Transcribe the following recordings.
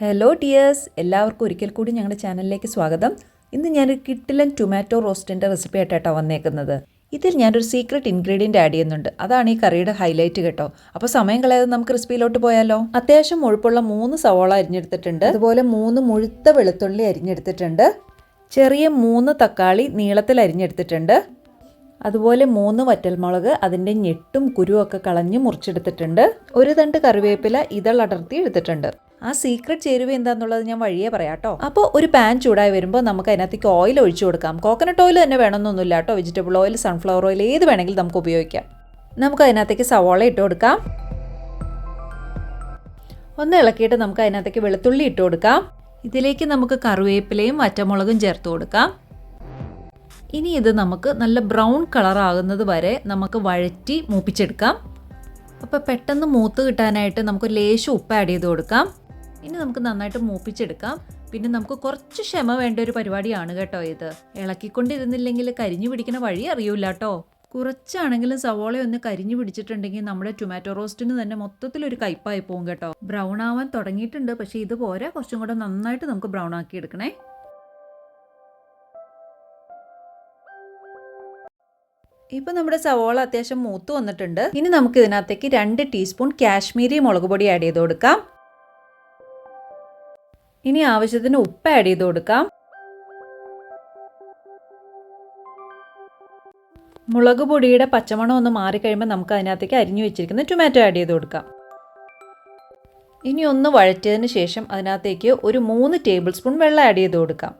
Hello dears എല്ലാവർക്കും ഒരിക്കൽ കൂടി ഞങ്ങളുടെ ചാനലിലേക്ക് സ്വാഗതം. ഇന്ന് ഞാനൊരു കിട്ടിലൻ ടൊമാറ്റോ റോസ്റ്റിന്റെ റെസിപ്പി ആയിട്ടാണ് വന്നേക്കുന്നത്. ഇതിൽ ഞാനൊരു സീക്രട്ട് ഇൻഗ്രീഡിയന്റ് ആഡ് ചെയ്യുന്നുണ്ട്. അതാണ് ഈ കറിയുടെ ഹൈലൈറ്റ് കേട്ടോ. അപ്പോൾ സമയം കളയാതെ നമുക്ക് റെസിപ്പിയിലോട്ട് പോയാലോ? അത്യാവശ്യം മുഴുപ്പുള്ള മൂന്ന് സവോള അരിഞ്ഞെടുത്തിട്ടുണ്ട്. അതുപോലെ മൂന്ന് മുഴുത്ത വെളുത്തുള്ളി അരിഞ്ഞെടുത്തിട്ടുണ്ട്. ചെറിയ മൂന്ന് തക്കാളി നീളത്തിൽ അരിഞ്ഞെടുത്തിട്ടുണ്ട്. അതുപോലെ മൂന്ന് വറ്റൽമുളക് അതിന്റെ ഞെട്ടും കുരുവൊക്കെ കളഞ്ഞ് മുറിച്ചെടുത്തിട്ടുണ്ട്. ഒരു തണ്ട് കറിവേപ്പില ഇതളടർത്തി എടുത്തിട്ടുണ്ട്. ആ സീക്രട്ട് ചേരുവ എന്താണെന്നുള്ളത് ഞാൻ വഴിയേ പറയാം കേട്ടോ അപ്പോൾ ഒരു പാൻ ചൂടായി വരുമ്പോൾ നമുക്ക് അതിനകത്തേക്ക് ഓയിൽ ഒഴിച്ചു കൊടുക്കാം. കോക്കനട്ട് ഓയിൽ തന്നെ വേണമെന്നൊന്നുമില്ല കേട്ടോ. വെജിറ്റബിൾ ഓയിൽ സൺഫ്ലവർ ഓയിൽ ഏത് വേണമെങ്കിലും നമുക്ക് ഉപയോഗിക്കാം. നമുക്ക് അതിനകത്തേക്ക് സവോള ഇട്ട് കൊടുക്കാം. ഒന്ന് ഇളക്കിയിട്ട് നമുക്ക് അതിനകത്തേക്ക് വെളുത്തുള്ളി ഇട്ട് കൊടുക്കാം. ഇതിലേക്ക് നമുക്ക് കറിവേപ്പിലയും വറ്റമുളകും ചേർത്ത് കൊടുക്കാം. ഇനി ഇത് നമുക്ക് നല്ല ബ്രൗൺ കളർ ആകുന്നത് വരെ നമുക്ക് വഴറ്റി മൂപ്പിച്ചെടുക്കാം. അപ്പോൾ പെട്ടെന്ന് മൂത്ത് കിട്ടാനായിട്ട് നമുക്ക് ലേശം ഉപ്പ് ആഡ് ചെയ്ത് കൊടുക്കാം. ഇനി നമുക്ക് നന്നായിട്ട് മൂപ്പിച്ചെടുക്കാം. പിന്നെ നമുക്ക് കുറച്ച് ക്ഷമ വേണ്ട ഒരു പരിപാടിയാണ് കേട്ടോ ഇത്. ഇളക്കിക്കൊണ്ടിരുന്നില്ലെങ്കിൽ കരിഞ്ഞു പിടിക്കുന്ന വഴി അറിയൂല കേട്ടോ കുറച്ചാണെങ്കിലും സവോള ഒന്ന് കരിഞ്ഞു പിടിച്ചിട്ടുണ്ടെങ്കിൽ നമ്മുടെ ടൊമാറ്റോ റോസ്റ്റിന് തന്നെ മൊത്തത്തിൽ ഒരു കയ്പായി പോകും കേട്ടോ. ബ്രൗൺ ആവാൻ തുടങ്ങിയിട്ടുണ്ട്. പക്ഷേ ഇത് പോരാ. കുറച്ചും കൂടെ നന്നായിട്ട് നമുക്ക് ബ്രൗൺ ആക്കി എടുക്കണേ. ഇപ്പം നമ്മുടെ സവോള അത്യാവശ്യം മൂത്ത് വന്നിട്ടുണ്ട്. ഇനി നമുക്ക് ഇതിനകത്തേക്ക് രണ്ട് ടീസ്പൂൺ കാശ്മീരി മുളക് പൊടി ആഡ് ചെയ്ത് കൊടുക്കാം. ഇനി ആവശ്യത്തിന് ഉപ്പ് ആഡ് ചെയ്ത് കൊടുക്കാം. മുളക് പൊടിയുടെ പച്ചമണം ഒന്ന് മാറിക്കഴിയുമ്പോൾ നമുക്ക് അതിനകത്തേക്ക് അരിഞ്ഞു വെച്ചിരിക്കുന്ന ടൊമാറ്റോ ആഡ് ചെയ്ത് കൊടുക്കാം. ഇനി ഒന്ന് വഴറ്റിയതിന് ശേഷം അതിനകത്തേക്ക് ഒരു മൂന്ന് ടേബിൾ സ്പൂൺ വെള്ളം ആഡ് ചെയ്ത് കൊടുക്കാം.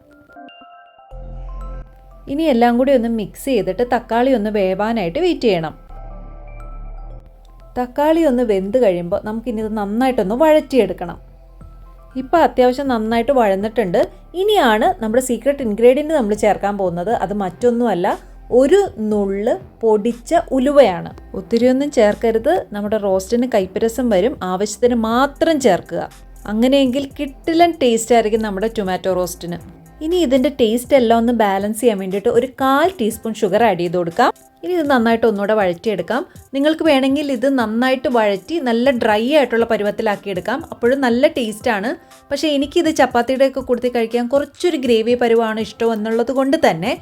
ഇനി എല്ലാം കൂടി ഒന്ന് മിക്സ് ചെയ്തിട്ട് തക്കാളി ഒന്ന് വേവാനായിട്ട് വെയിറ്റ് ചെയ്യണം. തക്കാളി ഒന്ന് വെന്ത് കഴിയുമ്പോൾ നമുക്കിനി ഇത് നന്നായിട്ടൊന്ന് വഴറ്റിയെടുക്കണം. ഇപ്പോൾ അത്യാവശ്യം നന്നായിട്ട് വഴന്നിട്ടുണ്ട്. ഇനിയാണ് നമ്മുടെ സീക്രട്ട് ഇൻഗ്രീഡിയന്റ് നമ്മൾ ചേർക്കാൻ പോകുന്നത്. അത് മറ്റൊന്നുമല്ല ഒരു നുള്ള് പൊടിച്ച ഉലുവയാണ്. ഒത്തിരിയൊന്നും ചേർക്കരുത്. നമ്മുടെ റോസ്റ്റിന് കൈപ്പരസം വരും. ആവശ്യത്തിന് മാത്രം ചേർക്കുക. അങ്ങനെയെങ്കിൽ കിട്ടിലൻ ടേസ്റ്റ് ആയിരിക്കും നമ്മുടെ ടൊമാറ്റോ റോസ്റ്റിന് ഇനി ഇതിന്റെ ടേസ്റ്റ് എല്ലാം ഒന്ന് ബാലൻസ് ചെയ്യാൻ വേണ്ടിയിട്ട് ഒരു കാൽ ടീസ്പൂൺ ഷുഗർ ആഡ് ചെയ്ത് കൊടുക്കാം. ഇനി ഇത് നന്നായിട്ട് ഒന്നുകൂടെ വഴറ്റിയെടുക്കാം. നിങ്ങൾക്ക് വേണമെങ്കിൽ ഇത് നന്നായിട്ട് വഴറ്റി നല്ല ഡ്രൈ ആയിട്ടുള്ള പരുവത്തിലാക്കി എടുക്കാം അപ്പോഴും നല്ല ടേസ്റ്റാണ് പക്ഷേ എനിക്കിത് ചപ്പാത്തിയുടെ ഒക്കെ കൊടുത്തി കഴിക്കാൻ കുറച്ചൊരു ഗ്രേവി പരുവാണ് ഇഷ്ടം എന്നുള്ളത് കൊണ്ട് തന്നെ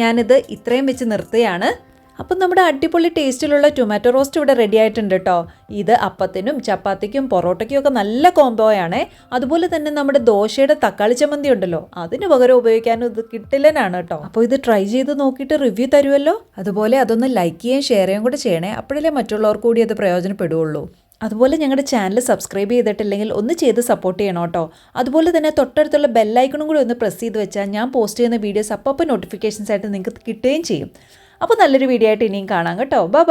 ഞാനിത് ഇത്രയും വെച്ച് നിർത്തുകയാണ്. അപ്പം നമ്മുടെ അടിപൊളി ടേസ്റ്റിലുള്ള ടൊമാറ്റോ റോസ്റ്റ് ഇവിടെ റെഡി ആയിട്ടുണ്ട് കേട്ടോ ഇത് അപ്പത്തിനും ചപ്പാത്തിക്കും പൊറോട്ടയ്ക്കും ഒക്കെ നല്ല കോംബോയാണ് അതുപോലെ തന്നെ നമ്മുടെ ദോശയുടെ തക്കാളി ചമ്മന്തി ഉണ്ടല്ലോ അതിന് പകരം ഉപയോഗിക്കാനും ഇത് കിട്ടില്ലനാണ് കേട്ടോ അപ്പോൾ ഇത് ട്രൈ ചെയ്ത് നോക്കിയിട്ട് റിവ്യൂ തരുമല്ലോ? അതുപോലെ അതൊന്ന് ലൈക്ക് ചെയ്യുകയും ഷെയർ ചെയ്യുകയും കൂടെ ചെയ്യണേ. അപ്പോഴല്ലേ മറ്റുള്ളവർക്ക് കൂടി അത് പ്രയോജനപ്പെടുകയുള്ളൂ. അതുപോലെ ഞങ്ങളുടെ ചാനൽ സബ്സ്ക്രൈബ് ചെയ്തിട്ടില്ലെങ്കിൽ ഒന്ന് ചെയ്ത് സപ്പോർട്ട് ചെയ്യണം കേട്ടോ അതുപോലെ തന്നെ തൊട്ടടുത്തുള്ള ബെല്ലൈക്കണും കൂടി ഒന്ന് പ്രസ് ചെയ്ത് വെച്ചാൽ ഞാൻ പോസ്റ്റ് ചെയ്യുന്ന വീഡിയോസ് അപ്പം നോട്ടിഫിക്കേഷൻസ് ആയിട്ട് നിങ്ങൾക്ക് കിട്ടുകയും ചെയ്യും. അപ്പോൾ നല്ലൊരു വീഡിയോ ആയിട്ട് ഇനിയും കാണാം കേട്ടോ. ബൈ